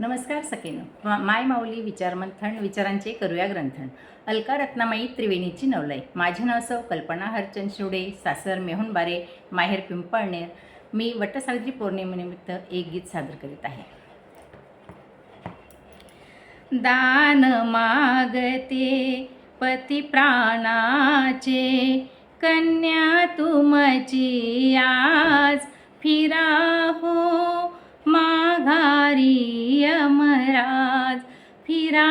नमस्कार सकेनो मा माय माऊली विचारमंथन विचारांचे करूया ग्रंथन. अलका रत्नामाई त्रिवेणीची नवलाई माझे नाव सौ कल्पना हरचंद शिवडे सासर मेहुणबारे माहेर पिंपळनेर. मी वटसावित्री पौर्णिमेनिमित्त एक गीत सादर करीत आहे. दान मागते पती प्राणाचे कन्या तुमची आज फिरा हो माघारी यमराज फिरा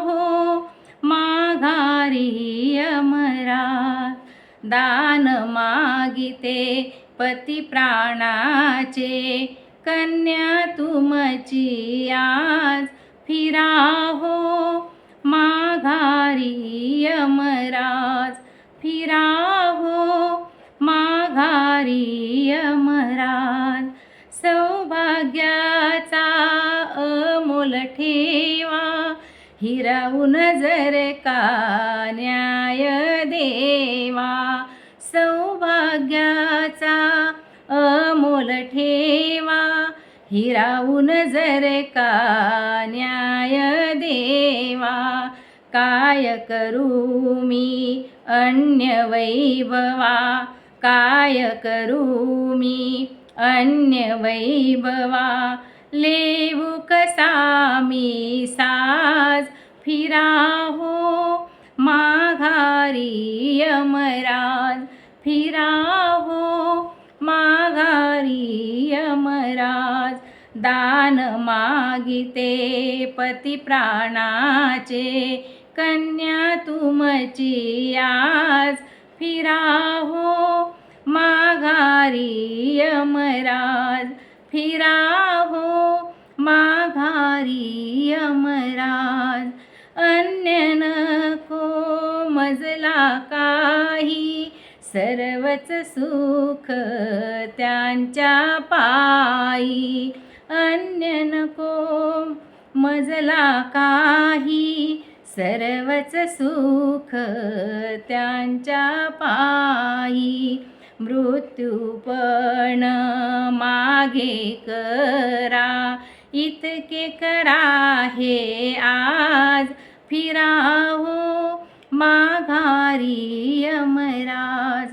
हो माघारी यमराज दान मागिते पती प्राणाचे कन्या तुमची आज. फिरा हो माघारी यमराज फिरा हो माघारी यमराज ठेवा हिरावून जर का न्याय देवा सौभाग्याचा अमोल ठेवा हिरावून जर का न्याय देवा काय करू मी अन्य वैभवा काय करू मी अन्य वैभवा लेऊ कसा मी साज फिराहो माघारी यमराज फिराहो माघारी यमराज. दान मागिते पती प्राणाचे कन्या तुमची आज फिराहो माघारी यमराज. फिराहो माघारी अमराज. अन्य नको मजला काही सर्वच सुख त्यांच्या पायी. अन्य नको मजला काही सर्वच सुख त्यांच्या पायी. मृत्यू पण मागे करा. इतके करा हे आज. फिराहो माघारी यमराज.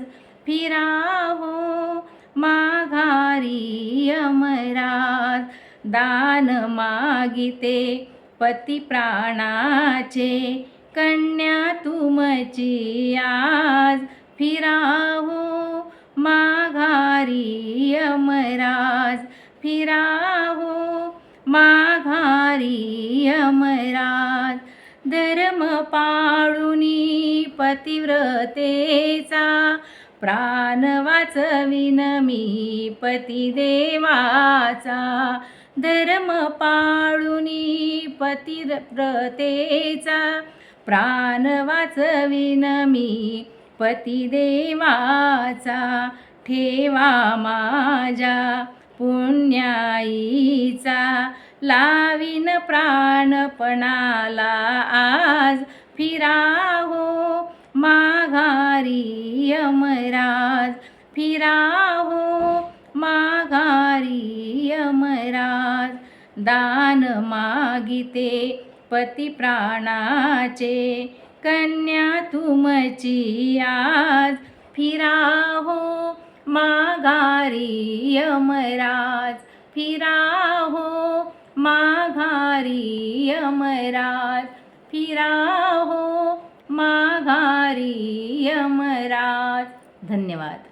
फिराहो माघारी यमराज. दान मागिते पती प्राणाचे. कन्या तुमची आज. फिराहो माघारी यमराज फिराहो माघारी यमराज धर्म पाळुनी पतिव्रतेचा प्राण वाचविन मी पतिदेवाचा धर्म पाळुनी पतिव्रतेचा प्राण वाचविन मी पतिदेवाचा ठेवा माझ्या पुण्याईचा. लावीन प्राणपणाला आज फिराहो माघारी यमराज. फिराहो माघारी यमराज. दान मागिते पती प्राणाचे कन्या तुमची आज फिराहो माघारी यमराज. फिराहो माघारी यमराज. फिराहो माघारी यमराज. धन्यवाद.